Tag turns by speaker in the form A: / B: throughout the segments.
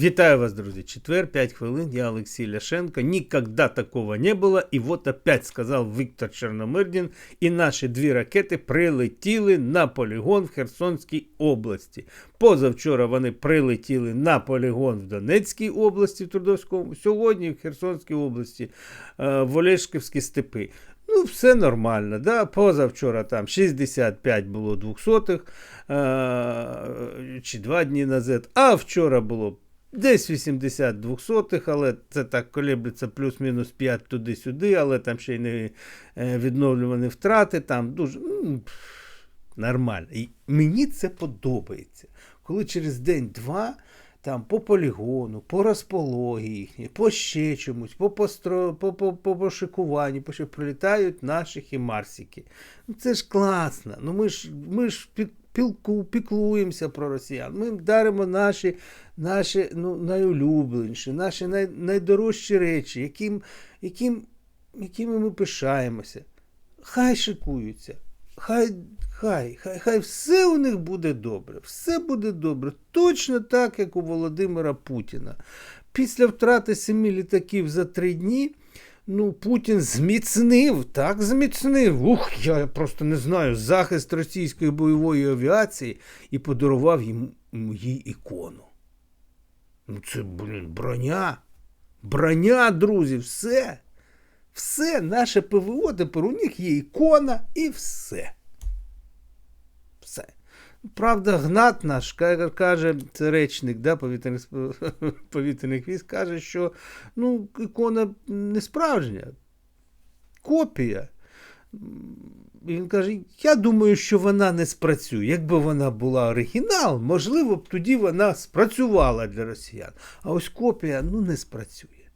A: Вітаю вас, друзі. Четвер, 5 хвилин. Я Олексій Ляшенко. Никогда такого не було. І от опять сказав Віктор Чорномирдін. І наші дві ракети прилетіли на полігон в Херсонській області. Позавчора вони прилетіли на полігон в Донецькій області, в Трудовському. Сьогодні в Херсонській області, е, в Олешківські степи. Ну, все нормально. Да? Позавчора там 65 було двохсотих е, чи два дні назад, а вчора було десь 80 двохсотих, але це так колеблеться плюс-мінус 5 туди-сюди, але там ще й не е, відновлювані втрати, там дуже ну, нормально. І мені це подобається. Коли через день-два там по полігону, по розпології, по ще чомусь, по постро, по, по, по пошикуванню, по що прилітають наші хімарсики. Ну це ж класно. Ну ми ж ми ж під, пілку, піклуємося про росіян. Ми їм даримо наші наші ну, найулюбленіші, наші най, найдорожчі речі, яким, яким, якими ми пишаємося. Хай шикуються. Хай хай, хай, хай все у них буде добре, все буде добре, точно так, як у Володимира Путіна. Після втрати семи літаків за три дні. Ну, Путін зміцнив, так зміцнив. Ух, я просто не знаю, захист російської бойової авіації і подарував їм їй ікону. Ну, це, блін, броня. Броня, друзі, все. Все, наше ПВО, тепер у них є ікона і все. Правда, Гнат наш каже, це речник да, повітряних повітряних військ, каже, що ну, ікона не справжня, копія. Він каже: я думаю, що вона не спрацює. Якби вона була оригінал, можливо б тоді вона спрацювала для росіян. А ось копія ну, не спрацює.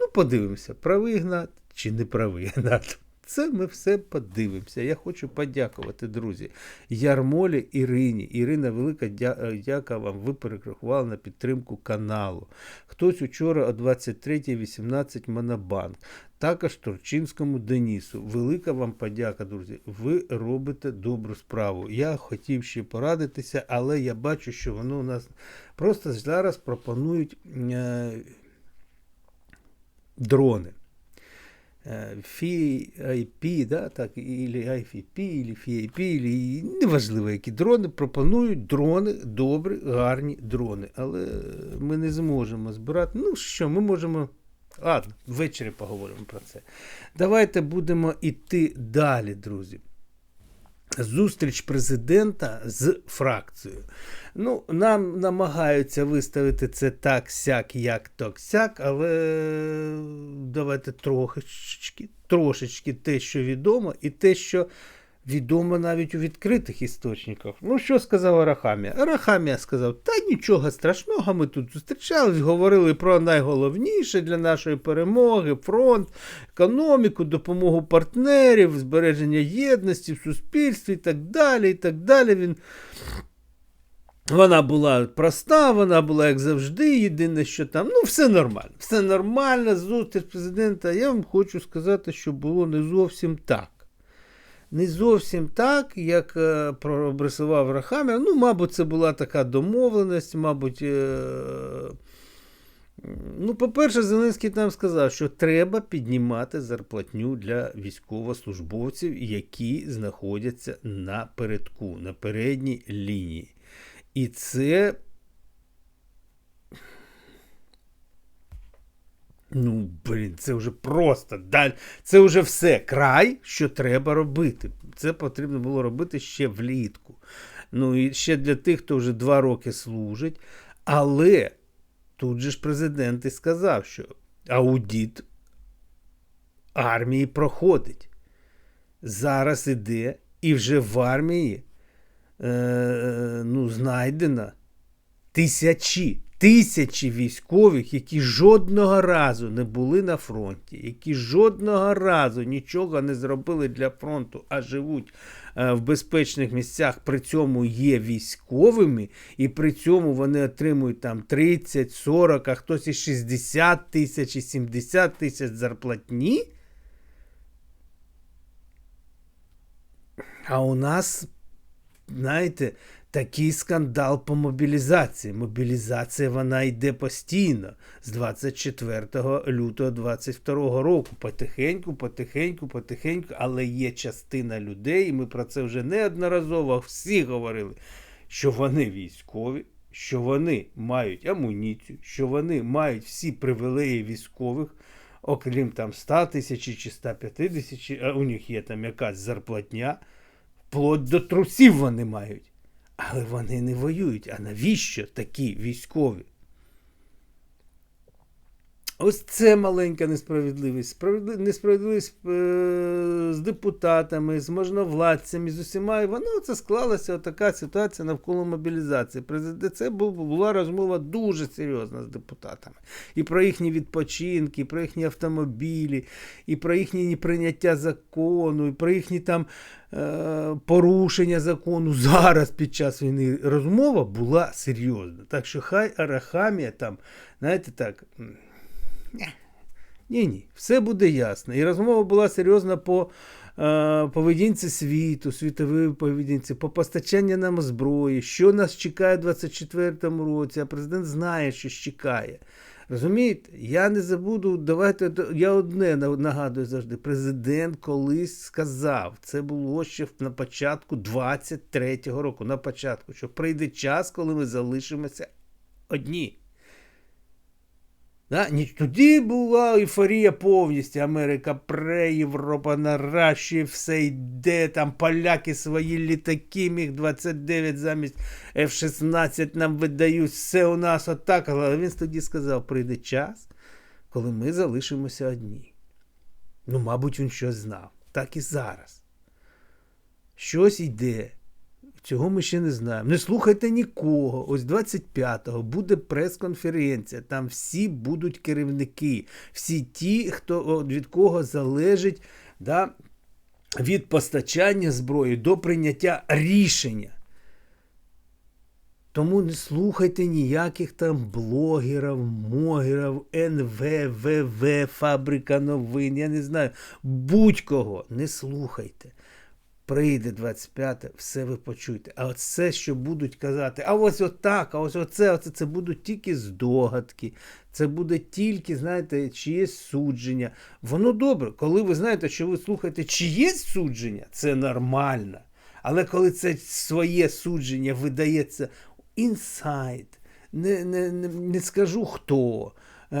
A: Ну, подивимося, правий Гнат чи не правий Гнат. Це ми все подивимося. Я хочу подякувати, друзі, Ярмолі Ірині. Ірина, велика дяка вам. Ви перерахували на підтримку каналу. Хтось учора о 23.18 Монобанк. Також Турчинському Денісу. Велика вам подяка, друзі. Ви робите добру справу. Я хотів ще порадитися, але я бачу, що воно у нас просто зараз пропонують е, дрони. FIP, да, так, или IFP, или FIP, или неважливо, які дрони пропонують дрони, добрі, гарні дрони. Але ми не зможемо збирати. Ну що, ми можемо. Ладно, ввечері поговоримо про це. Давайте будемо йти далі, друзі зустріч президента з фракцією. Ну, Нам намагаються виставити це так, сяк, як так, сяк, але давайте трошечки, трошечки те, що відомо, і те, що відомо навіть у відкритих істочниках. Ну, що сказав Арахамія? Арахамія сказав, та нічого страшного, ми тут зустрічались, говорили про найголовніше для нашої перемоги, фронт, економіку, допомогу партнерів, збереження єдності в суспільстві і так далі. і так далі. Він... Вона була проста, вона була, як завжди, єдине, що там, ну, все нормально. Все нормально, зустріч президента. Я вам хочу сказати, що було не зовсім так не зовсім так, як е, обрисував Рахамер. Ну, мабуть, це була така домовленість, мабуть. Е, ну, По-перше, Зеленський там сказав, що треба піднімати зарплатню для військовослужбовців, які знаходяться на передку, на передній лінії. І це Ну, блін, це вже просто. Це вже все. Край, що треба робити. Це потрібно було робити ще влітку. Ну і ще для тих, хто вже два роки служить. Але тут же ж президент і сказав, що аудіт армії проходить. Зараз іде, і вже в армії е, ну, знайдено тисячі тисячі військових, які жодного разу не були на фронті, які жодного разу нічого не зробили для фронту, а живуть е, в безпечних місцях, при цьому є військовими, і при цьому вони отримують там 30, 40, а хтось і 60 тисяч, і 70 тисяч зарплатні. А у нас, знаєте, Такий скандал по мобілізації. Мобілізація вона йде постійно з 24 лютого 22 року. Потихеньку, потихеньку, потихеньку, але є частина людей, і ми про це вже неодноразово всі говорили, що вони військові, що вони мають амуніцію, що вони мають всі привілеї військових, окрім там 100 тисяч чи 150, а у них є там якась зарплатня, вплоть до трусів вони мають. Але вони не воюють. А навіщо такі військові? Ось це маленька несправедливість. Справедли... Несправедливість е... з депутатами, з можновладцями, з усіма. І воно це склалася така ситуація навколо мобілізації. Це була розмова дуже серйозна з депутатами. І про їхні відпочинки, і про їхні автомобілі, і про їхнє неприйняття закону, і про їхні там е... порушення закону. Зараз під час війни розмова була серйозна. Так що хай Арахамія там, знаєте так. Ні, ні, все буде ясно. І розмова була серйозна по е, поведінці світу, світовій поведінці, по постачанню нам зброї, що нас чекає у 2024 році, а президент знає, що чекає. Розумієте, я не забуду, давайте я одне нагадую завжди. Президент колись сказав, це було ще на початку 23-го року, на початку, що прийде час, коли ми залишимося одні. Да? Тоді була ейфорія повністю. Америка пре, Європа наращує, все йде, там поляки свої літаки, міг 29 замість F-16 нам видають, все у нас отак. Але він тоді сказав, прийде час, коли ми залишимося одні. Ну, мабуть, він щось знав. Так і зараз. Щось йде. Цього ми ще не знаємо. Не слухайте нікого. Ось 25-го буде прес-конференція. Там всі будуть керівники, всі ті, хто від кого залежить да, від постачання зброї до прийняття рішення. Тому не слухайте ніяких там блогерів, могерів, НВВВ, Фабрика новин. Я не знаю. Будь-кого не слухайте прийде 25, все ви почуєте. А оце, що будуть казати, а ось отак, а ось оце, оце, це будуть тільки здогадки, це буде тільки, знаєте, чиєсь судження. Воно добре, коли ви знаєте, що ви слухаєте чиєсь судження, це нормально. Але коли це своє судження видається інсайд, не, не, не, не скажу хто, е,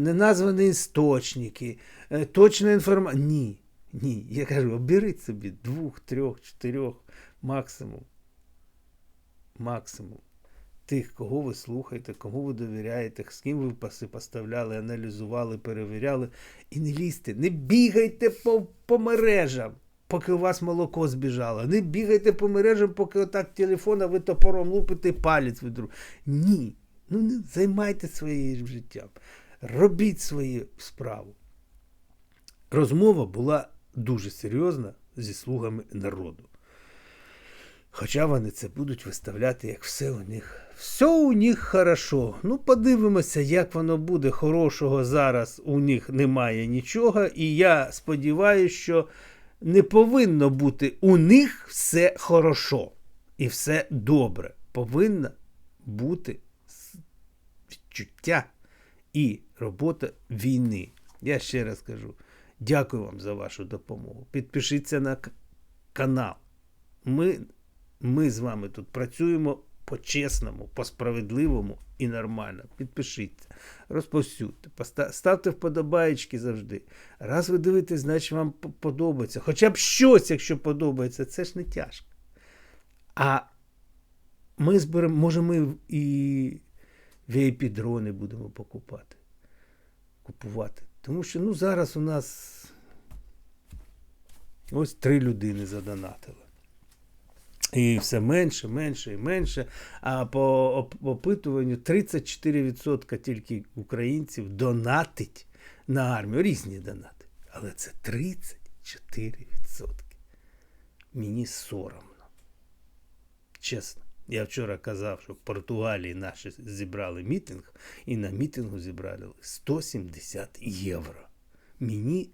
A: не названі істочники, е, точна інформація. Ні. Ні, я кажу, оберіть собі двох, трьох, чотирьох максимум. Максимум. Тих, кого ви слухаєте, кому ви довіряєте, з ким ви паси поставляли, аналізували, перевіряли. І не лізьте, не бігайте по по мережам, поки у вас молоко збіжало. Не бігайте по мережам, поки отак телефона ви топором лупите палець від. Ні. Ну не займайте своїм життям. Робіть свою справу. Розмова була дуже серйозна зі слугами народу. Хоча вони це будуть виставляти, як все у них. Все у них хорошо. Ну, подивимося, як воно буде. Хорошого зараз у них немає нічого. І я сподіваюся, що не повинно бути у них все хорошо і все добре. Повинна бути відчуття і робота війни. Я ще раз кажу. Дякую вам за вашу допомогу. Підпишіться на канал. Ми ми з вами тут працюємо по-чесному, по-справедливому і нормально. Підпишіться, розповсюдьте, ставте вподобаєчки завжди. Раз ви дивитесь, значить вам подобається. Хоча б щось, якщо подобається, це ж не тяжко. А ми зберемо, може, ми і vip будемо покупати. Купувати. Тому що ну, зараз у нас ось три людини задонатили. І все менше, менше і менше. А по опитуванню 34% тільки українців донатить на армію. Різні донати. Але це 34%. Мені соромно. Чесно. Я вчора казав, що в Португалії наші зібрали мітинг, і на мітингу зібрали 170 євро. Мені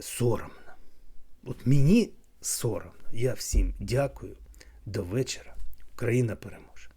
A: соромно. От мені соромно. Я всім дякую До вечора Україна переможе.